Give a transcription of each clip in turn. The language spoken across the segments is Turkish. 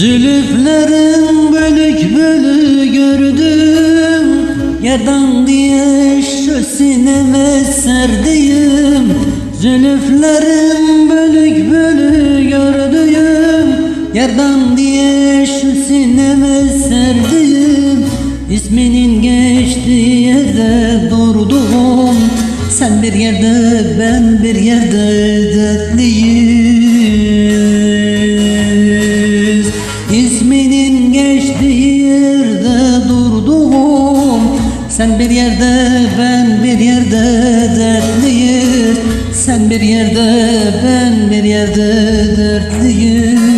Zülüflerin bölük bölük gördüm. Yerdan diye şu sineme serdiğim Zülüflerin bölük bölük gördüğüm Yerdan diye şu sineme serdiğim İsminin geçtiği yerde durdum Sen bir yerde ben bir yerde dertliyiz Sen bir yerde ben bir yerde dertliyiz Sen bir yerde ben bir yerde dertliyiz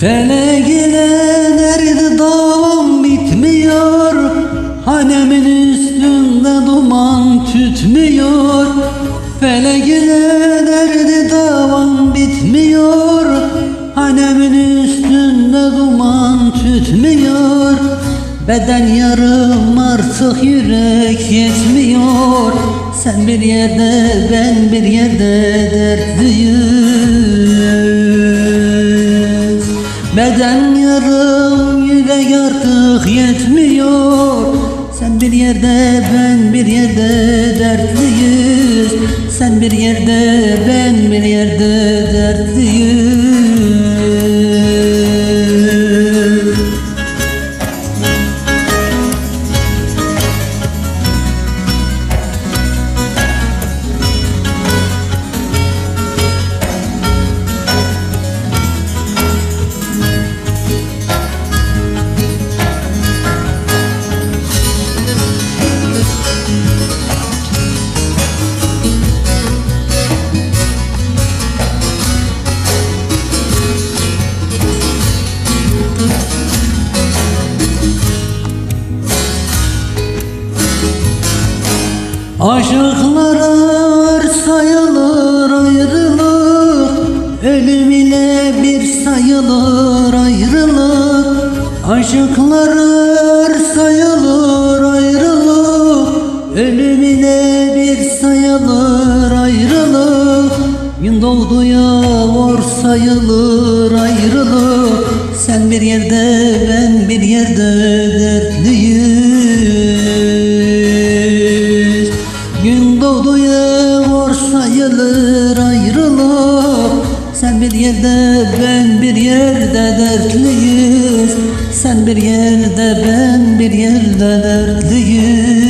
Feleğine nerede davam bitmiyor? Hanemin üstünde duman tütmüyor. Feleğine nerede davam bitmiyor? Hanemin üstünde duman tütmüyor. Beden yarım artık yürek yetmiyor. Sen bir yerde ben bir yerde dertliyiz Beden yarım yürek artık yetmiyor. Sen bir yerde ben bir yerde dertliyiz. Sen bir yerde ben bir yerde dertliyiz Aşıklar sayılır ayrılık. Ölüm ile bir sayılır ayrılık. Aşıklar sayılır ayrılık. Ölüm ile bir sayılır ayrılık. Gün doğduya vur sayılır ayrılık. Sen bir yerde ben bir yerde dertliyiz bir yerde ben bir yerde dertliyiz Sen bir yerde ben bir yerde dertliyiz